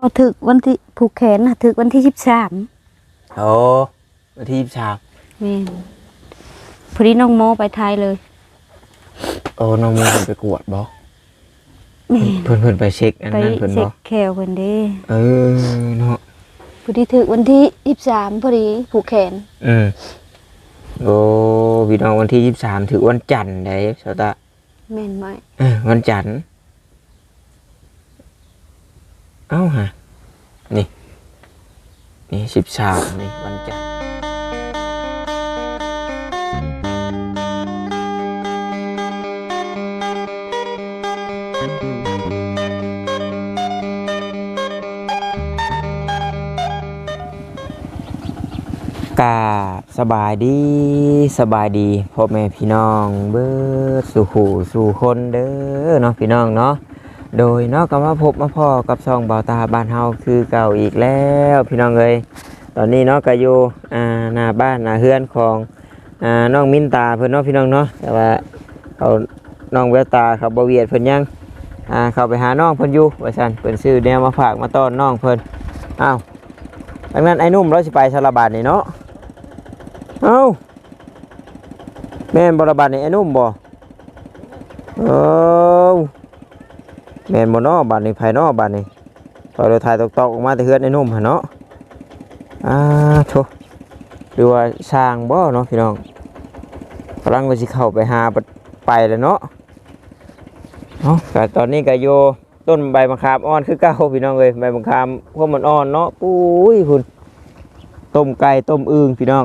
ก็ถึกวันที่ผูกแขนน่ะถึกวันที่สิบสามโอ้วันที่ชาแม่นพอดีน้องโมไปไทยเลยโอ้น้องมีคนไปกวดบ่แม่นเพิ่นเพิ่นไปเช็คอันไปนั้นเพิ่นเช็บ่คแคลเพิ่นเด้เออเนาะพอดีถึกวันที่สิบสามพอดีผูกแขนอืมโอ้พี่น้องวันที่23ถือวันจันทร์ได้สตาแม่นไหมเออวันจันทร์ เอ้าฮะ นี่ นี่13นี่วันจันทร์กาสบายดีสบายดีพ่อแม่พี่น้องเบิดสู่หูสู่คนเด้อเนาะพี่น้องเนาะ โดยเนาะก็มาพบมาพ่อกับซองเบาตาบ้านเฮาคือเก่าอีกแล้วพี่น้องเอ้ยตอนนี้เนาะก็อยู่อ่าหน้าบ้านหน้าเฮือนของอ่าน้องมินตาเพิ่นเนาะพี่น้องเนาะแต่ว่าเขาน้องแววตาเขาบ่เวียดเพิ่นยังอ่าเข้าไปหาน้องเพิ่นอยู่ว่าซั่นเพิ่นซื้อแนวมาฝากมาต้อนน้องเพิ่นอ้าวดังนั้นไอ้นุ่มเราสิไปสารบาดนี่เนาะเอ้าแม่นบรบาดนี่ไอ้นุ่มบ่เอ้า แมนบ่เนาะบาดนี่ไผเนาะบาดนี่ตอนเราถ่ายตอกๆออกมาแต่เฮือนไอ้นุ่มหั่นเนาะอ่าโถหรือว่าสร้างบ่เนาะพี่น้องกำลังว่าสิเข้าไปหาไปไปแล้วเนาะเนาะก็ตอนนี้ก็อยู่ต้นใบมะขามอ่อนคือเก่าพี่น้องเอ้ยใบมะขามพวกมันอ่อนเนาะปุ้ยคุณต้มไก่ต้มอึ่งพี่น้อง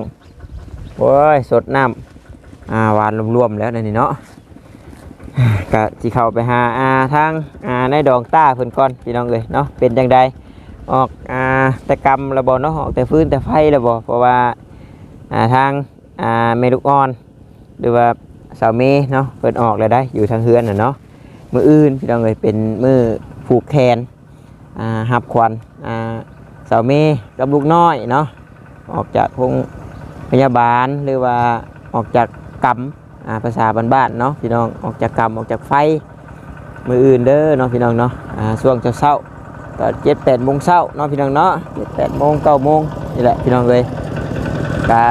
โอ้ยสดน้ำอ่าหวานรวมๆแล้วในนี่เนาะ ก็สิเข้าไปหาอาทางอาในดองต้าเพิ่นก่อนพี่น้องเอ้ยเนาะเป็นจังใดออกอาแต่กรรมระบ่เนาะออกแต่ฟื้นแต่ไฟระบ่เพราะว่าอาทางอาเมลูกอ่อนหรือว่าสาวเมเนาะเพิ่นออกแล้วได้อยู่ทางเฮือนน่ะเนาะมืออื่นพี่น้องเอ้ยเป็นมือผูกแขนอ่าหับควันอ่าสาวเมกับลูกน้อยเนาะออกจากพงพยาบาลหรือว่าออกจากกรรมอ่า ภาษาบ้านๆเนาะพี่น้องออกจากกรรมออกจากไฟมืออื่นเด้อเนาะพี่น้องเนาะอ่าช่วงเช้าๆก็เจ็ดแปดโมงเช้าเนาะพี่น้องเนาะเจ็ดแปดโมงเก้าโมงนี่แหละพี่น้องเลยกะ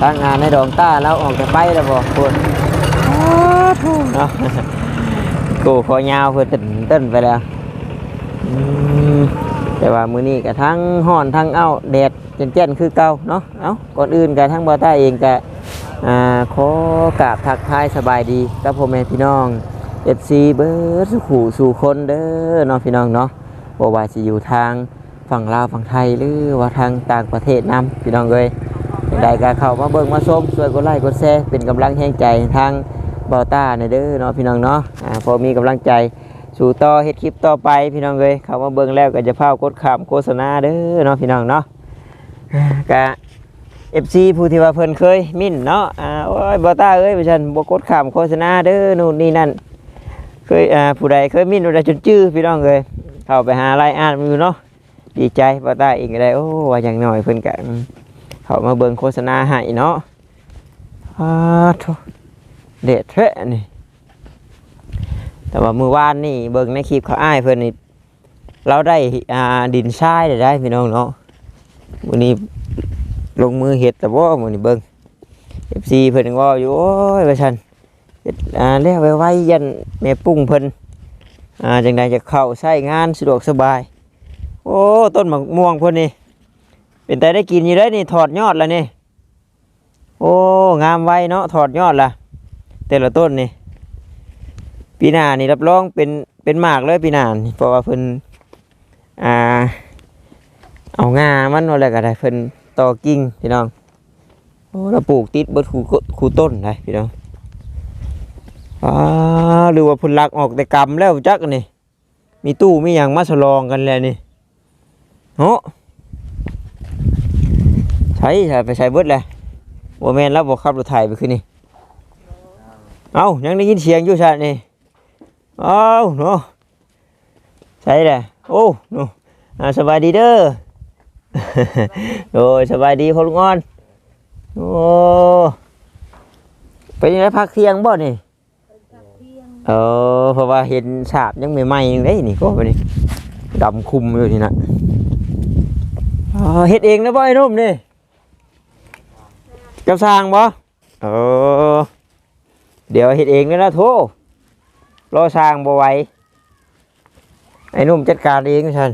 ทางงานในดองต้าแล้วออกจากไฟแล้วบอกคนเนาะกูคอยาวเพื่อตื่นเต้นไปแล้วอืมแต่ว่ามื้อนี้ก็ทั้งห้อนทั้งเอ้าแดดเจนเจนคือเก่าเนาะเอ้าก่อนอื่นกับทั้งบอต้าเองก็ อ่าขอกราบทักทายสบายดีกับพ่อแม่พี่น้องเอฟซีเบิร์ดสุขูสู่คนเด้อเนาะพี่น้องเนาะบ่ว่าจะอยู่ทางฝั่งลาวฝั่งไทยหรือว่าทางต่างประเทศนํพี่น้องเอ้ยใดก็เข้ามาเบิ่งมาชมช่วยกดไลค์กดแชร์เป็นกำลังแห่งใจทางบอต้าในเด้อเนาะพี่น้องเนาะอ่าพอมีกำลังใจสู่ต่อเฮ็ดคลิปต่อไปพี่น้องเอ้ยเข้ามาเบิ่งแล้วก็จะพากดขามโฆษณาเด้อเนาะพี่น้องเนาะกะ เอฟซีผู้ที่ว่าเพิ่นเคยมิ่นเนาะอ่าโอ้ยบอต้าเอ้ยพี่ชันบกดขามโฆษณาเด้อนู่นนี่นั่นเคยอ่าผู้ใดเคยมิ่นผู้ใดจนจื้อพี่น้องเลยเข้าไปหาไล่อ่านมันอยู่เนาะดีใจบอต้าเองก็ได้โอ้ว่าอย่างหน่อยเพิ่นกะเข้ามาเบิ่งโฆษณาให้เนาะอ้าโถเด็ดแท้นี่แต่ว่ามือวานนี่เบิ่งในคลิปเขาอ้ายเพิ่นนี่เราได้อ่าดินทรายได้ได้พี่น้องเนาะมื้อนี้ ลงมือเฮ็ดแต่บ่ามือนี้เบิ่ง FC เพิ่นก็อยู่โอ้ยว่าซั่นเฮ็ดอ่าแล้วไวๆยันแม่ปุ้งเพิ่นอ่าจังไดจะเข้าใช้งานสะดวกสบาย โอ้ต้นมะม่วงเพิ่นนี่เป็นแต่ได้กินอยู่ได้นี่ถอดยอดแล้วนี่โอ้งามไวเนาะถอดยอดละแต่ละต้นนี่ปีหน้านี่รับรองเป็นเป็นหมากเลยปีหน้านี่เพราะว่าเพิ่นอ่าเอางามันอะไรก็ได้เพิ่น ต่อกิ่งพี่น้องโอ้เราปลูกติดเบิดคูคูต้นได้พี่น้องอ้าหรือว่าเพุ่นลักออกแต่กรรมแล้วจักนี่มีตู้มีอย่างมาฉลองกันแล้วนี่โหใช้ใช้ไปใช้เบิดเลยบ่แมนแล้วบ่ขับรถไถไปขึ้นนี่เอ้ายังได้ยินเสียงอยู่ชาตินี่เอ้าเนาะใช่แหละโอ้เนาะสบายดีเด้อ โอ้ยสบายดีพ่อลุงอ่อน โอ้ไปยังไงพักเที่ยงบ่นี่เออเพราะว่าเห็นฉาบยังใหม่ๆอยู่เลยนี่ก็ไปนี่อืดำคุมอยู่นี่นะอ๋อเฮ็ดเองนะบ่ไอ้นุ่มนี่เจ้าสร้างบ่เออเดี๋ยวเฮ็ดเองนะนะโทรอสร้างบ่ไหวไอ้นุ่มจัดการเองฉัน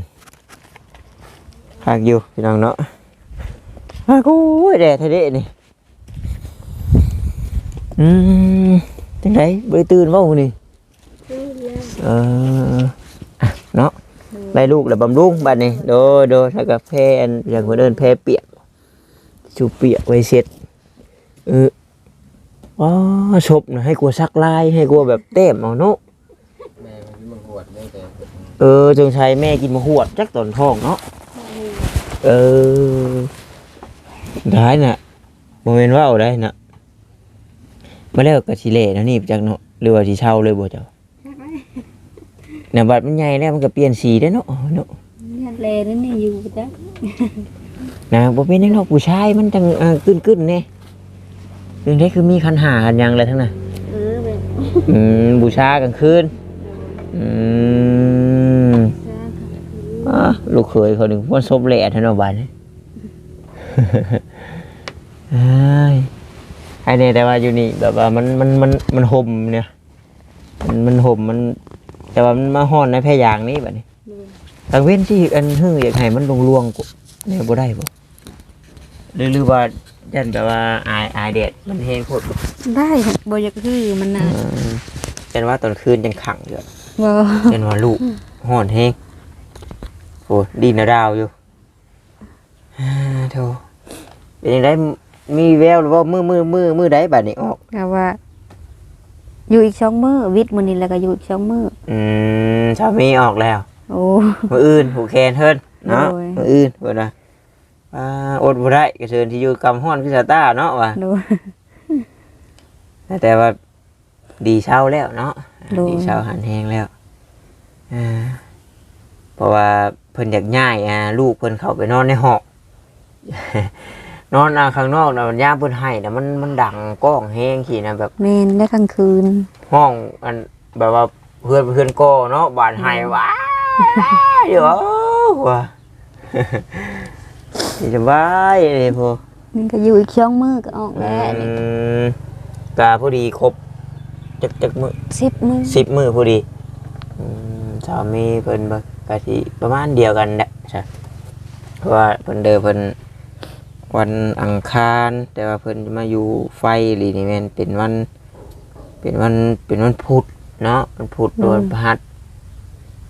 หากอยู่พี่น้องเนาะหากโอ้ยแดดเทะเลนี่อืมจังไดบ่ได้ตื่นบ่มื้อนี้เอออะเนาะได้ลูกแล้วบำรุงบัดนี้โดยโดยถ้ากับแพอันอย่างคนเดินแพเปียกชูเปียกไว้เสร็จเออว้าศพนะให้กลัวซักลายให้กลัวแบบเต้มเอาเนาะแม่มันมันหวดแม่แต่เออจงใช้แม่กินมาหวดจักตอนท้องเนาะ เออได้น่ะโมเมนต์ว่าเอาได้น่ะมาแล้วกับชิเล่นะนี่จักเนาะหรือว่าสีเช่าเลยบ่เจ้าเนี่ยบัดมันใหญ่แล้วมันก็เปลี่ยนสีได้เนาะเนาะเนี่ยแลนั่นนี่อยู่จ้ะนะบ่เป็นนักนอกผู้ชายมันจังอ่าขึ้นขึ้นๆแน่เรื่องนี้คือมีคันหากันหยังอะไรทั้งนั้นเออแบบอืมบูชากลางคืนอืม อะลูกเขยคนหนึ่งว่าซบแหล่ทันเอาบันเอ้ยไอ้เนี่ยแต่ว่าอยู่นี่แบบว่ามันมันมันมันห่มเนี่ย มันมันห่มมัน แต่ว่ามันมาห่อนในแพรยางนี่แบบนี้ทางเว้นที่อันหึ่งอยากให้มันลงลวงๆกูเนี่ยบ่ได้บ่หรือหรือว่ายันแบบว่าอายอายแดดมันแห้งโคตรบ่ได้บ่อยากคือมันน่ะเออยันว่าตอนคืนยังขังอยู่บ่ยันว่าลูกห่อนแห้ง โอ้ดีนะดาวอยู่อ่าโธ่เป็นยังไงมีแววหรือว่ามือมือมือมือใดบัดนี้ออกก็ว่า อยู่อีกสองมื้อวิทย์มื้อนี้แล้วก็อยู่อีกสองมื้ออืมสามีออกแล้ว โอ้มืออื่นผูกแขนเฮิรนเนาะโอ้ยมืออื่นเพิ่นว่าอ่าอดบ่ได้กระเชิญที่อยู่กำห้อนพิซาต้าเนาะว่ะดูแต่ว่าดีเช้าแล้วเนาะโดยดีเช้าหันแห้งแล้วอ่าเพราะว่าเพิ่นอยากย้ายอ่าลูกเพิ่นเข้าไปนอนในห้องนอนอ่าข้างนอกนะมันย่ามเพิ่นให้นะมันมันดังก้องแห้งขี้นะแบบแม่นได้กลางคืน ห้องอันแบบว่าเพื่อนเพื่อนก็เนาะบานให้ว้าเดี๋ยวว่ะนี่จะบายเลยพอนี่ก็อยู่อีกสองมื้อก็ออกแล้วอืมกาพอดีครบจักจักมือสิบมื้อสิบมือพอดีอืมสามีเพิ่นบั กกะทิประมาณเดียวกันแหละใช่เพราะว่าเพิ่นเดินเพิ่นวันอังคาร แต่ว่าเพิ่นจะมาอยู่ไฟหรือนี่แม่นเป็นวัน เป็นวันเป็นวันพุธเนาะวันพุธโดนพฤหัส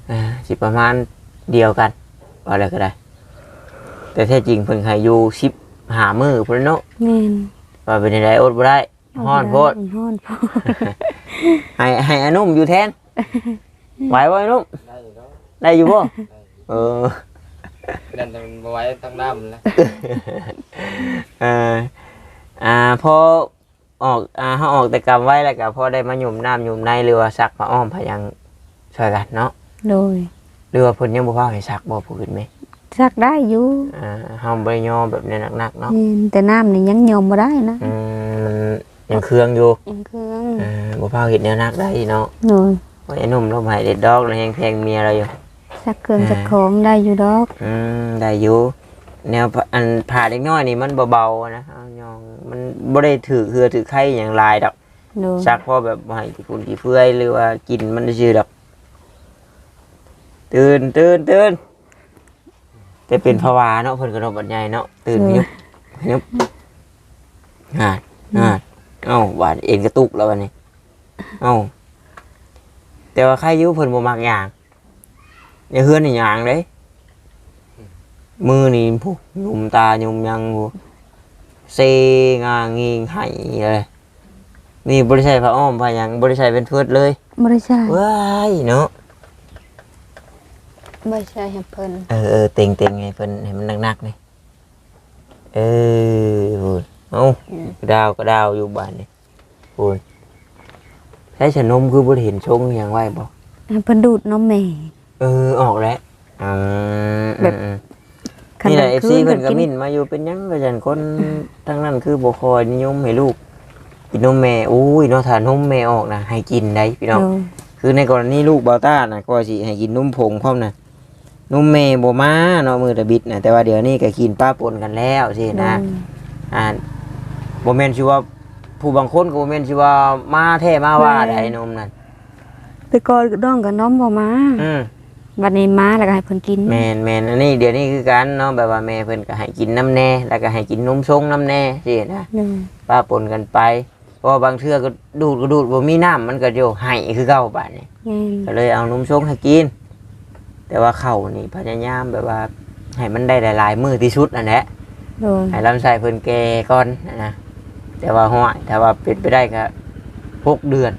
อ่าสิประมาณเดียวกันว่าอะไรก็ได้ แต่แท้จริงเพิ่นให้อยู่สิบหามือพุ่นเนาะแม่นว่าเป็นไดอดบ่ได้ฮ้อนโพดฮ้อนโพดให้ให้อานุ่มอยู่แทนไหวบ่ไอ้นุ่มได้อยู่แล้ว ได้อยู่บ่เออนั่นมันบ่ไว้ตั้งน้ำแล้วเอออ่าพอออกอ่าเฮาออกแต่กรรมไว้แล้วก็พอได้มาหยุ่มน้ำหยุ่มในหรือว่าซักผ้าอ้อมผ้าหยังช่วยกันเนาะโดยหรือว่าเพิ่นยังบ่พาให้ซักบ่ผู้อื่นไหมซักได้อยู่อ่าเฮาบ่ได้ย่อแบบนี้หนักๆเนาะแม่นแต่น้ำนี่ยังยอมบ่ได้นะอืมมันยังเครื่องอยู่ยังเครื่องอ่าบ่พาเฮ็ดแนวหนักได้เนาะโดย โอ้ยไอ้หนุ่มลมหายเด็ดดอกแล้วแฮงแพงเมียเราอยู่ ซักเครื่องซักของได้อยู่ดอกอืมได้อยู่แนวอันผ่าเล็กน้อยนี่มันเบาๆนะเอายองมันบ่ได้ถือเหือถือไข่อย่างหลายดอกโดยซักพอแบบบ่ให้กี่ฝุ่นกี่เฟื่อยหรือว่ากินมันซื่อๆดอก ตื่นตื่นตื่นแต่เป็นภาวะเนาะเพิ่นก็นอนบัดใหญ่เนาะตื่นยุบยุบหาดหาดเอ้าบาดเอ็นกระตุกแล้ววันนี้ เอ้าแต่ว่าใครอยุ่เพิ่นบ่มักอย่าง อย่าเฮือนนี่อย่างเด้มือนี่ผู้ยุมตายุมยังผู้เซงางิงไห้เลยนี่บ่ได้ใช้ผ้าอ้อมผ้าหยังบ่ได้ใช้เป็นเพิดเลยบ่ได้ใช่ว้ายเนาะบ่ได้ใช่ให้เพิ่นเออเออเต็งเต็งไงเพิ่นให้มันหนักๆนี่เออพูดเอ้าดาวก็ดาวอยู่บ้านนี่พูดใช้ฉนมคือบ่ได้เห็นชงอหย่างไว้บ่ให้เพิ่นดูดนมแม่ เออออกแล้วอืมแบบอืมคันี่แหละกลาง FC คืเพิ่นก็กิมินมาอยู่เป็นหยังก็จันคนทั้งนั้นคือบ่คอยนิยมให้ลูกกินนมแม่อุ้ยเนาะถ้านมแม่ออกนะให้กินได้พี่น้องโดยคือในกรณีลูกเบาต้านะก็สิให้กินนมผงพร้อมนะนุ่มเมย์บ่มาเนาะมือตะบิดนะแต่ว่าเดี๋ยวนี้ก็กินป้าปนกันแล้วสินะอ่าบ่แม่นสิว่าผู้บางคนก็บ่แม่นสิว่ามาแท้มาว่าได้นมนั่นแต่ก่อนก็น้องกับน้องบ่มา อืม วันนี้มาแล้วก็ให้เพิ่นกินแม่นแม่นอันนี้เดี๋ยวนี้คือกันเนาะแบบว่าแม่เพิ่นก็ให้กินน้ำแน่ แล้วก็ให้กินนมชงน้ำแน่สินะหนึ่งป้าปนกันไปเพราะว่าบางเทื่อก็ดูดก็ดูดบ่มีน้ำมันก็เดี๋ยวให้คือเก่าบาดนี้แม่นก็เลยเอานมชงให้กิน แต่ว่าข้าวนี่พยายามแบบว่าให้มันได้หลายๆมื้อที่สุดนั่นแหละ โดยให้ลำไส้เพิ่นแก่ก่อนนะแต่ว่าห้อยถ้าว่าเป็นไปได้ก็หกเดือน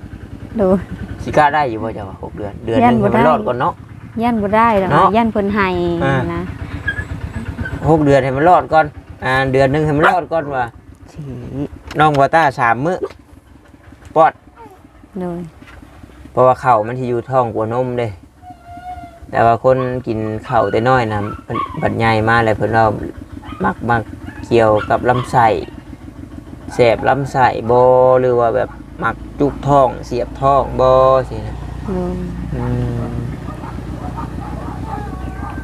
โดย สิกล้าได้อยู่บ่เจ้าว่าหกเดือน เดือนหยันึนงบ่ให้มันได้รอดก่อนเนาะ ยันบ่ได้หรอกเนาะยันเพิ่นให้อ่า นะหกเดือนให้มันรอดก่อนอ่าเดือนหนึงให้มันรอดก่อนว่าสิน้องวาต้าสามมื้อปอด โดยเพราะว่าข้าวมันสิอยู่ท้องกว่านมเด้ แต่ว่าคนกินข้าวแต่น้อยนะเพิ่นบัดใหญ่มาแล้วเพิ่นว่ามักมักเกี่ยวกับลำไส้แสบลำไส้บ่หรือว่าแบบมักจุกท้อง เสียบท้องบ่สินะโดยอืม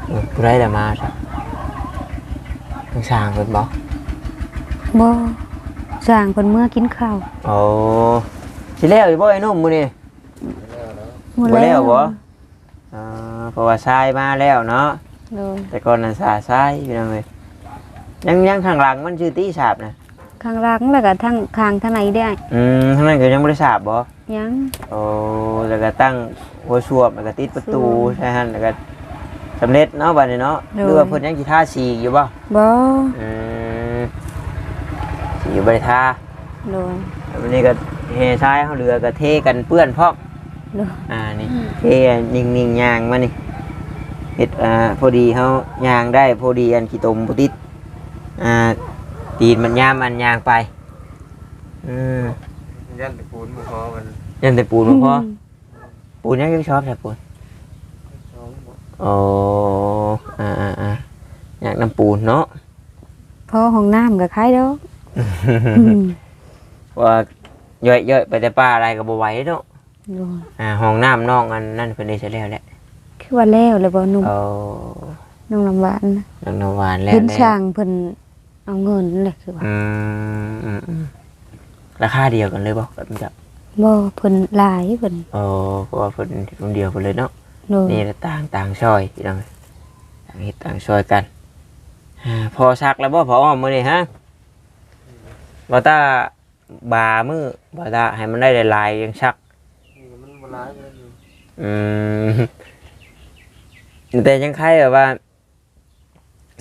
เออ ผู้ใดละมาจ้ะทางสร้างเพิ่นบ่บ่สร้างเพิ่นเมื่อกินข้าวโอ้สิแล้วอยู่บ่ไอ้หนุ่มมื้อนี้แล้วเนาะหมดบ่แล้วบ่อ่าเพราะว่าทรายมาแล้วเนาะโดยแต่ก่อนนั้นสาทรายพี่น้องเอ้ยยังยังข้างหลังมันชื่อตีสาบนะข้างหลังแล้วก็ทางข้างทางไหนได้อืมข้างนั้นก็ยังบ่ได้สาบบ่ยังโอ้แล้วก็ตั้งหัวสวบแล้วก็ติดประตูสวบใช่หั่นแล้วก็ สำเร็จเนาะบัดนี้เนาะโดยหรือว่าเพิ่นยังสิทาสีอยู่บ่บ่อืมสีอยู่บ่ได้ทาโดยวันนี้ก็เฮทรายเฮาเรือก็เทกันเปื้อนพร้อมโดยอ่านี่เทนิ่งๆย่างมานี่เฮ็ดอ่าพอดีเฮาย่างได้พอดีอันขี้ตมบ่ติดอ่าตีนมันยามอันย่างไปอืมยันตะปูนมือคอมันยันแต่ปูนบ่พอปูนยังยังชอบแต่ปูนส องบ่อ๋ออ่าอ่าอ่าอยากน้ำปูนเนาะ พอห้องน้ำก็คล้ายดอกอืมว่าย่อยๆไปแต่ป้าอะไรก็บ่ไหวเนาะโดยอ่าห้องน้ำน้องอันนั่นเพิ่นได้เสร็จแล้วแหละคือว่าแล้วเลยบ่หนุ่มเอาน้องลำหวานนะน้องน้ำหวานแล้วเห็นแหละช่างเพิ่นเอาเงินเลยคือว่าอืมอืมอืมราคาเดียวกันเลยบ่กับจับบ่เพิ่นหลายเพิ่นโอ้เพราะว่าเพิ่นคนเดียวกันเลยเนาะ โดยนี่ละต่างต่างซอยพี่น้องต่างเฮ็ดต่างซอยกันอ่าพอซักแล้วบ่พออ้อมมื้อนี้ฮะบ่ตาบามือบ่ตาให้มันได้หลายๆยังซักนี่มันบ่ร้ายเลยอืมแต่ยังใครแบบว่า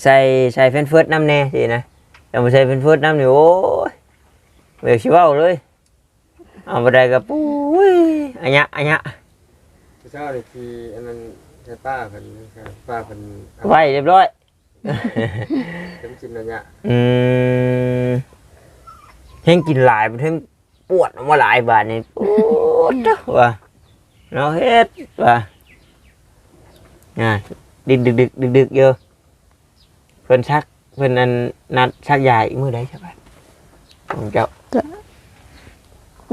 ใส่ใส่เฟนเฟิร์สน้ำแน่สินะแต่มาใส่เฟนเฟิร์สน้ำนี่โอ้ยเบลชิเว่าเลยเอาไปได้กับปุ้ยอันยะอันยะ เช้านี่คืออันนั้นใช่ป้าเพิ่นนะครับป้าเพิ่นเอาไว้เรียบร้อยเต็มจินอันเนี้ยอืมเฮงกินหลายมันเฮงปวดออกมาหลายบาทนี่ปวดจ้ะว่ะเนาะเฮ็ดว่ะอ่าดึกดึกดึกดึกดึกเยอะเพิ่นชักเพิ่นนันนัดชักยาอีกมื้อใดใช่ปะของเจ้า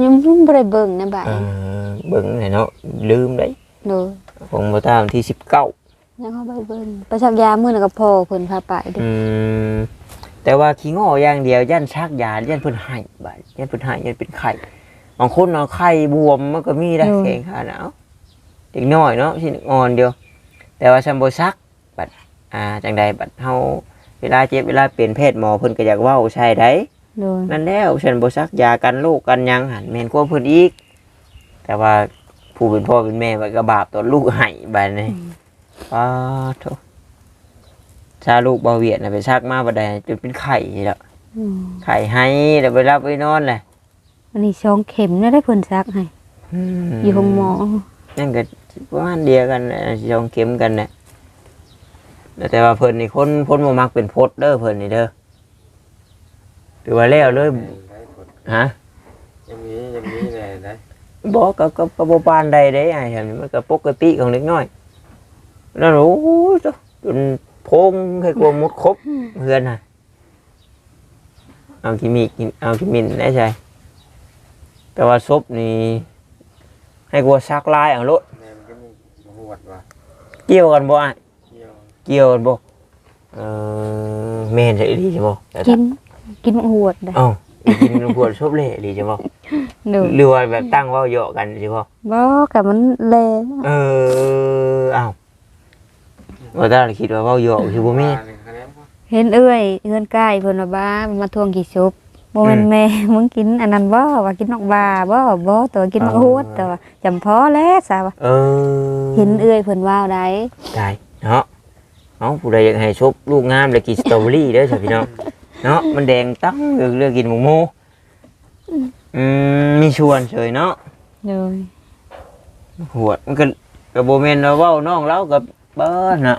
ยังบ่ได้เบิ่งในบ่ายเออเบิ่งให้เนาะลืมได้ โดยของบ่ตามที่สิบเก้ายังเอาไปเบิ่งไปชักยามื้อนั้นก็พอเพิ่นพาไปเด้อืมแต่ว่าขี้ง้ออย่างเดียวยันชักยายันเพิ่นให้บาดยันเพิ่นให้ยันเป็นไข้บางคนเอาไข้บวมมันก็มีได้แข็งขาหนาวเด็กน้อยเนาะที่อ่อนเดียว แต่ว่าซัมโบซักบัดอ่าจังใดบัดเฮาเวลาเจ็บเวลาเปลี่ยนเพศหมอเพิ่นก็อยากเว้าใช่ได้โดยนั่นแล้วฉันบ่ซักยากันโรคกันหยังหันแม่นกว่าเพิ่นอีก แต่ว่า ผู้เป็นพ่อเป็นแม่มันก็บาปต่อลูกให้บัดนี้อ้าโธ่ชาลูกเบาเวียดน่ะไปซักมาบัดใดจนเป็นไข้แล้วอืมไข้ให้แล้วไปรับไปนอนแหละอันนี้สองเข็มนะได้เพิ่นซักให้อยู่ห้องหมอนั่นก็ประมาณเดียวกันแหละสองเข็มกันน่ะแต่ว่าเพิ่นนี่คนคนบ่มักเป็นพดเด้อเพิ่นนี่เด้อหรือว่าแล้วเลยได้ผลฮะยังมียังมีแน่ได้ บอกกับกับกับปานใดได้ไอ้เห็นมันก็ปกติของเล็กน้อยนั่นโอ้โหจ้ะจนพงให้กลัวมุดครบเพื่อนน่ะ เอากิมิกินเอากิมินได้ใช่แต่ว่าซบนี่ให้กลัวซักลายเอาโลดแม่มันก็มีบ่หวดว่ะเกี่ยวกันบ่อะเที่ยวเกี่ยวกันบ่เออแม่นจะดีใช่บ่แต่กินกินมังหวดได้เอ้า ไปกินพวดชอบเละดีใช่บ่เด้อหรือว่าแบบตั้งเว้าเหยาะกันใช่บ่บ่กับมันแลเอออ้าวว่าถ้าคิดว่าเว้าเหยาะคือบ่แม่เห็นเอื้อยเฮือนใกล้เพิ่นว่าบ้ามาทวงกี่ชุบบ่แม่นอืม แม่ มึงกินอันนั้นบ่ว่ากินนอกบาบ่บ่ตัวกินมังหวดตัวว่าจำพอแล้วซะว่าเออเห็นเอื้อยเพิ่นว่าได้ได้เนาะเอ้าผู้ใดอยากให้ชบลูกงามแล้วกินสตรอเบอรี่เด้อจ้ะพี่น้อง เนาะมันแดงตั้งเลือกเลือกกินหมูโมอืมมีชวนเฉยเนาะเลยหัวดมันก็กับโบเมนเราเว้าน้องเรากับเบิ้ลน่ะ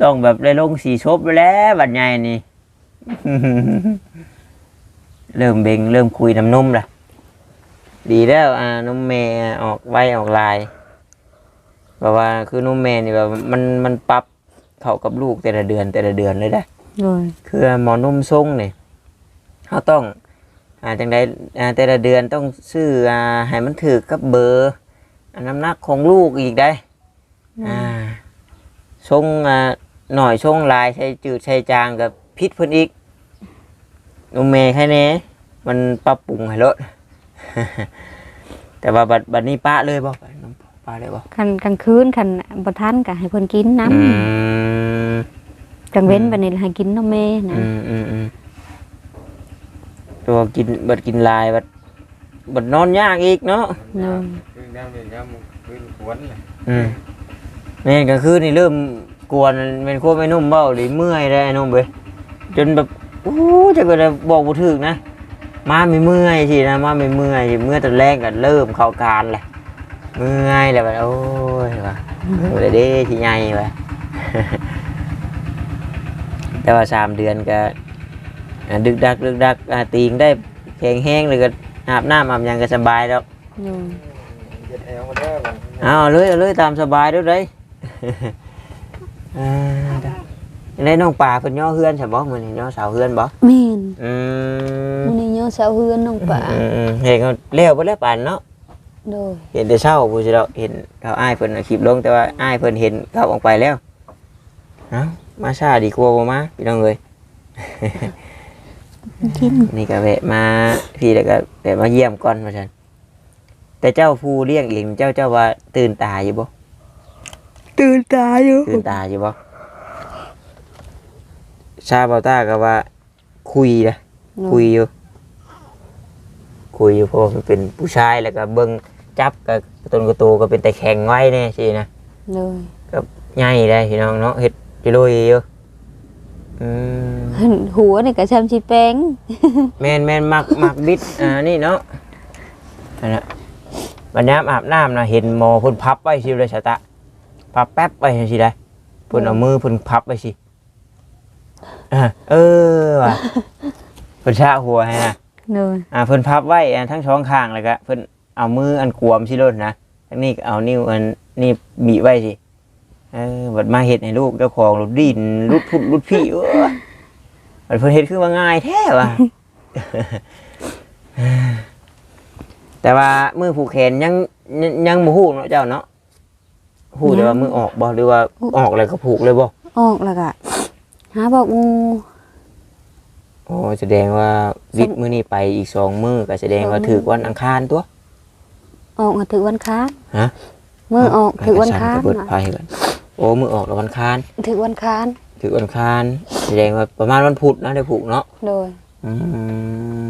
ต้องแบบได้ลงสีชบไปแล้วบัดใหญ่นี่ เริ่มเบ่งเริ่มคุยน้ำนมละดีแล้วอ่านมแม่ออกไวออกลายแบบว่าคือนมแม่นี่แบบมันมันปรับเข้ากับลูกแต่ละเดือนแต่ละเดือนเลยได้ เลยคือหมอนมทรงเนี่ยเขาต้องอ่าจังใดอ่าแต่ละเดือนต้องซื้ออ่าให้มันถือกับเบอร์อ่าน้ำหนักของลูกอีกได้อ่าทรงอ่าหน่อยทรงลายใช้จืดใช้จางกับพิษเพิ่นอีกนมเมย์แค่นี้มันปรับปรุงให้ลดแต่ว่าบัดบัดนี้ป้าเลยบ่น้องป้าเลยบ่คันกลางคืนคันบ่ทันก็ให้เพิ่นกินน้ำอืม กลางเว้นบัดนี้ให้กินนมแม่นะอืมอืมอืมตัวกินบัดกินลายบัดบัดนอนยากอีกเนาะเลยคือน้ำนี่น้ำคือขวนเลยอืมแม่นกลางคืนนี่เริ่มกวนเป็นโคตรไม่นุ่มเบ้าเลยเมื่อยได้ไอ้นุ่มเว้ยจนแบบโอ้จะก็ได้บอกบ่ถึกนะ มาไม่เมื่อยทีนะมาไม่เมื่อยทีเมื่อตอนแรกก็เริ่มเข้าการเลยเมื่อยแล้วแบบโอ้ยว่ะเมื่อยเด้ที่ใหญ่ว่ะ แต่ว่าสามเดือนก็อ่าดึกดักดึกดักอ่าตีงได้แข็งแห้งเลยก็อาบน้ำอาบหยังก็สบายแล้วเลยเจ็ดแอลมาเด้อบัดเอาเลยเอาเลยตามสบายเด้วยเลยอ่าได้น้องป่าเพิ่นย่อเฮือนใช่บ่มื้อนี้ย่อเสาเฮือนบ่แม่นอืมมื้อนี้ย่อเสาเฮือนน้องป่าอืมอืมเห็นเขาเลี้ยวไปแล้วป่านเนาะโดยเห็นแต่เช้าผู้สิเราเห็นเขาอ้ายเพิ่นเอาคลิปลงแต่ว่าอ้ายเพิ่นเห็นเขาออกไปแล้วเอ้า มาช้าดีกว่าบ่มาพี่น้องเอ้ย กินนี่ก็แวะมาพี่แล้วก็แวะมาเยี่ยมก่อนว่าซั่นแต่เจ้าผู้เลี้ยงเองเจ้าเจ้าว่าตื่นตาอยู่บ่ตื่นตาอยู่ตื่นตาอยู่บ่ชาเบาต้าก็ว่า คุยนะคุยอยู่ คุยอยู่เพราะว่ามันเป็นผู้ชายแล้วก็เบิ่งจับกับตนกระโตก็เป็นแต่แข็งไว้แน่สินะเลยใหญ่ได้พี่น้องเนาะเฮ็ด จิโรยอยู่อืมหันหัวนี่ก็ชำสิแป้งแม่นแม่นมักมักบิดอ่านี่เนาะนั่นน่ะบัดยามอาบน้ำนะเห็นหมอเพิ่นพับไว้สิเลยชะตะพับแป๊บไว้สิได้เพิ่นเอามือเพิ่นพับไว้สิอ่าเออว่ะเพิ่นชะหัวให้นะเลยอ่าเพิ่นพับไว้อ่าทั้งสองข้างแล้วก็เพิ่นเอามืออันกวมสิโลดนะทั้งนี้ก็เอานิ้วอันนี่บีบไว้สิ เออบัดมาเฮ็ดให้ลูกเจ้าของรถดินรุดพุดรุดพี่เออบัดเพิ่นเฮ็ดคือว่าง่ายแท้ว่ะ แต่ว่ามือผูกแขนยังยังยังบ่ฮู้เนาะเจ้าเนาะฮู้แต่ว่ามือออกบ่หรือว่าออกแล้วก็ผูกเลยบ่ออกแล้วก็หาบอกงูโอ้แสดงว่าวิทย์มื้อนี้ไปอีกสองมื้อก็แสดงว่าถึกวันอังคารตัวออกมาถึงวันค้านฮะ มือออกถึงวันค้านเปิดไฟก่อน โอ้มือออกแล้ววันคานถึงวันค้านถือวันคานแสดงว่าประมาณวันพุธนะได้ผูกเนาะโดย อืม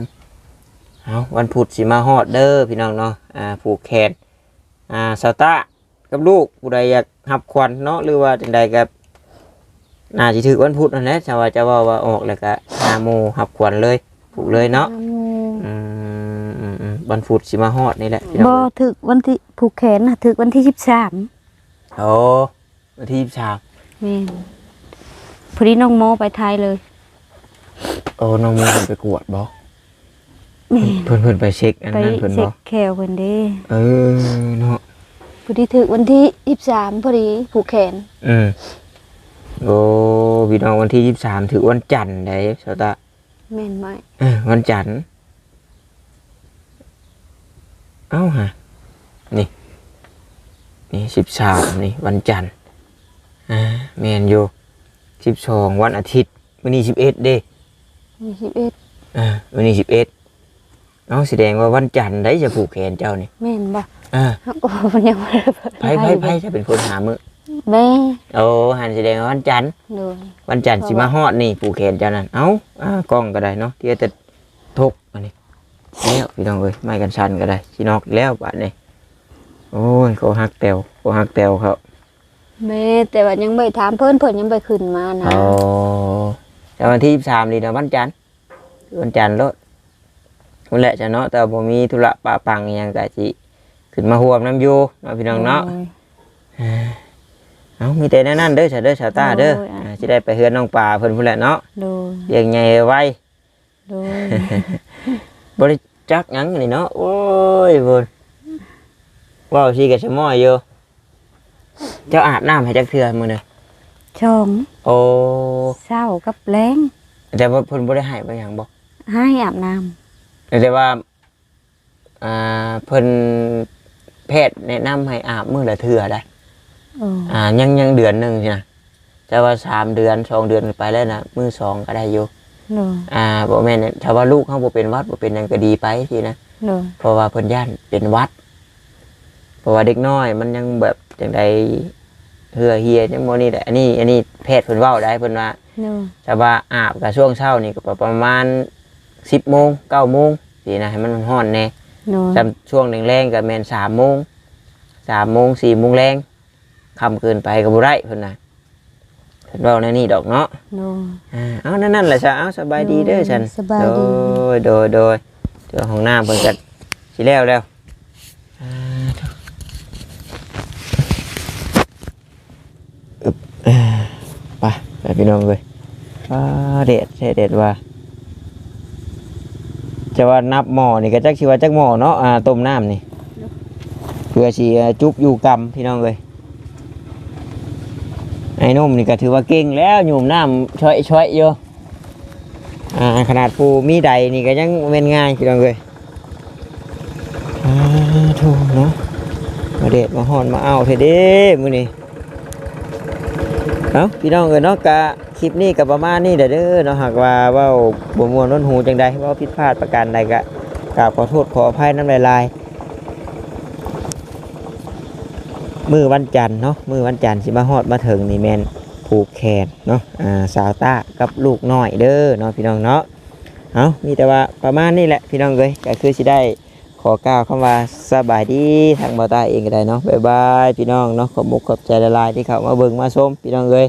เอาวันพุธสิมาฮอดเด้อพี่น้องเนาะอ่าผูกแขนอ่าสาวตากับลูกผู้ใดอยากหับควันเนาะหรือว่าจังใดกับน่าจะถือวันพุธนั่นแหละชาวาจะว่าว่าออกแล้วก็หาโมหับควันเลยผูกเลยเนาะอืมอืมอืมวันพุธสิมาฮอดนี่แหละพี่น้องบ่เอ้ยถึกวันที่ผูกแขนน่ะถึกวันที่สิบสามโอ้ วันที่ยี่สิบสามแม่นพอดีน้องโมไปไทยเลยโอ้น้องมีเพิ่นไปกวดบ่แม่นเพิ่นเพิ่นไปเช็คอันไปนั้นเพิ่นเช็บ่คแคลเพิ่นเด้เออเนาะพอดีถึกวันที่สิบสามพอดีผูกแขนอืมโอ้พี่น้องวันที่ยี่สิบสามถือวันจันทร์ได้สตาแม่นไหมเออวันจันทร์ เอ้าฮะ นี่ นี่สิบสามนี่ วันจันทร์ อ่าแม่นอยู่12วันอาทิตย์มื้อนี้11เด้ยี่สิบเอ็ดอ่ามื้อนี้11เอ้าแสดงว่าวันจันทร์ได้จะผูกแขนเจ้านี่แม่นบ่อ่าโอ้มันยังบ่ได้เปิดไผไผไผจะเป็นคนหามื้อแม่โอ้หันแสดงว่าวันจันทร์โดยวันจันทร์สิมาฮอดนี่ผูกแขนเจ้านั่นเอ้าอ่ากล้องก็ได้เนาะที่จะทกอันนี้แล้วพี่น้องเอ้ยไม่กันชันก็ได้สินอกอีกแล้วบาดนี้โอ้ยเขาฮักแตวเขาฮักแตวเขา แม่แต่ว่ายังไม่ถามเพิ่นเพิ่นยังไม่ขึ้นมานะอ๋อแต่วันที่23นี่นะวันจันทร์วันจันทร์โลดนั่นแหละจ้ะเนาะแต่บ่มีธุระปะปังอหยังก็สิขึ้นมาห่วมน้ำอยู่เนาะพี่น้องเนาะโดยเอ้ามีแต่แนั่นนั่นเด้อชาเด้อชาตาเด้อโอ้ยอะอ่าสิได้ไปเฮือนน้องป่าเพิ่นพุ่นแหละเนาะโดยเรียงใหญ่ไว้โดย บริจักหยังนี่เนาะโอ้ยเพิ่นว้าวสิกับชะม้อยอยู่ เจ้าอาบน้ำให้จักเทื่อมื้อนี้ชมโอ้เศร้ากับแรงแต่ว่าเพิ่นบ่ได้ให้บ่หยังบ่ให้อาบน้แต่ว่าอ่าเพิ่นแพทย์แนะนำให้อาบมื้อละเทื่อได้ำโอ้อ่ายังยังเดือนหนึงสินะแต่ว่าสามเดือนสองเดือนไปแล้วนะมื้อสองก็ได้อยู่โดยอ่าบ่แม่นเนี่ยถ้าว่าลูกเขาบ่เป็นหวัดบ่เป็นหยังก็ดีไปสินะโดยเพราะว่าเพิ่นย่านเป็นหวัด เพราะว่าเด็กน้อยมันยังแบบจังใด เหือเฮียจังบ่นี่แหละอันนี้อันนี้แพทย์เพิ่นเว้าได้เพิ่นว่าโดยถ้าว่าอาบก็ช่วงเช้านี่ก็ประมาณ10โมง9โมงสินะให้มันร้อนแน่โดยจำช่วงแรงๆก็แม่น3โมง3โมง4โมงแรงค่ำเกินไปก็บ่ได้เพิ่นน่ะเพิ่นเว้าในนี้ดอกเนาะโดยอ่าเอานั่นนั่นแหละจ้ะเอาสบายดีเด้อฉันสบายดีโดยโดยโดยเดี๋ยวห้องน้ำเพิ่นจัดสิแล้วแล้วอ่าอึบอ่า ไปพี่น้องเลยอ่าเด็ดใช่เด็ดว่า จะว่านับหม้อนี่ก็จักสิว่าจักหม้อเนาะอ่าต้มน้ำนี่เพื่อสิจุกอยู่กำพี่น้องเลยไอ้นุ่มนี่ก็ถือว่าเก่งแล้วโยมน้ำช่อยช่อยๆอยู่อ่าขนาดปูมีใดนี่ก็ยังเป็นง่ายพี่น้องเลยอ่าถูกเนาะมาเด็ดมาหอนมาเอาเถอะเด้มือนี้ เนาพี่น้องเอ้ยเนาะกะคลิปนี้กับประมาณนี้เด้อเนาะหากว่าว้าบ่มวนน้นหูจังใดว่าผิดพลาดประการใดก็กราบขอโทษขออภัยน้ำลายๆมือวันจันทร์เนาะมือวันจันทร์สิมาฮอดมาถึงนี่แมนผูกแขนเนาะอ่าสาวต้ากับลูกน้อยเด้อเนาะพี่น้องเนาะเอามีแต่ว่าประมาณนี้แหละพี่น้องเลยก็คือสิได้ ขอกล่าวคำว่าสบายดีทางบาตาเองก็ได้เนาะบ๊ายบายพี่น้องเนาะขอบมุกขอบใจละลายที่เข้ามาเบิ่งมาชมพี่น้องเลย